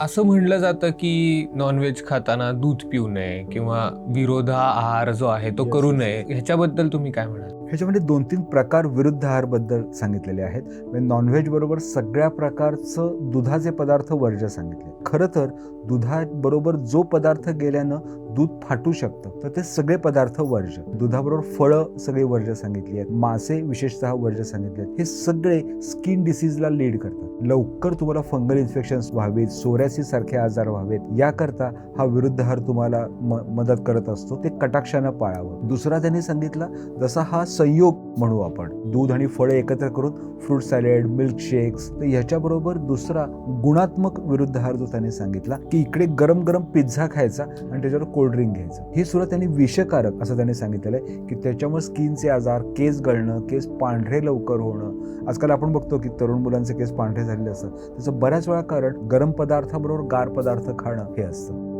असं म्हणलं जातं की नॉनव्हेज खाताना दूध पिऊ नये किंवा विरोधा आहार जो आहे तो करू. नये. ह्याच्याबद्दल तुम्ही काय म्हणाल? ह्याच्यामध्ये दोन तीन प्रकार विरुद्ध आहारबद्दल सांगितलेले आहेत. म्हणजे नॉनव्हेज बरोबर सगळ्या प्रकारचं दुधाचे पदार्थ वर्ज्य सांगितले. खरं तर दुधाबरोबर जो पदार्थ गेल्यानं दूध फाटू शकतं. तर ते सगळे पदार्थ वर्ज्य. दुधाबरोबर फळं सगळे वर्ज्य सांगितली आहेत. मासे विशेषतः वर्ज्य सांगितले आहेत. हे सगळे स्किन डिसीजला लीड करतात. लवकर तुम्हाला फंगल इन्फेक्शन व्हावेत सोऱ्यासिस सारखे आजार व्हावेत. याकरता हा विरुद्ध आहार तुम्हाला म- मदत करत असतो. ते कटाक्षानं पाळावं. दुसरा त्यांनी सांगितला जसा हा संयोग म्हणू आपण. दूध आणि फळे एकत्र करून फ्रूट सॅलेड मिल्क शेक्स तर ह्याच्याबरोबर दुसरा गुणात्मक विरुद्ध आहार जो त्यांनी सांगितला की इकडे गरम गरम पिझ्झा खायचा आणि त्याच्यावर कोल्ड्रिंक घ्यायचं. हे सुद्धा त्यांनी विषकारक असं त्यांनी सांगितलेलं आहे की त्याच्यामुळे स्किनचे आजार केस गळणं केस पांढरे लवकर होणं. आजकाल आपण बघतो की तरुण मुलांचे केस पांढरे झालेले असतात. त्याचं बऱ्याच वेळा कारण गरम पदार्थाबरोबर गार पदार्थ खाणं हे असतं.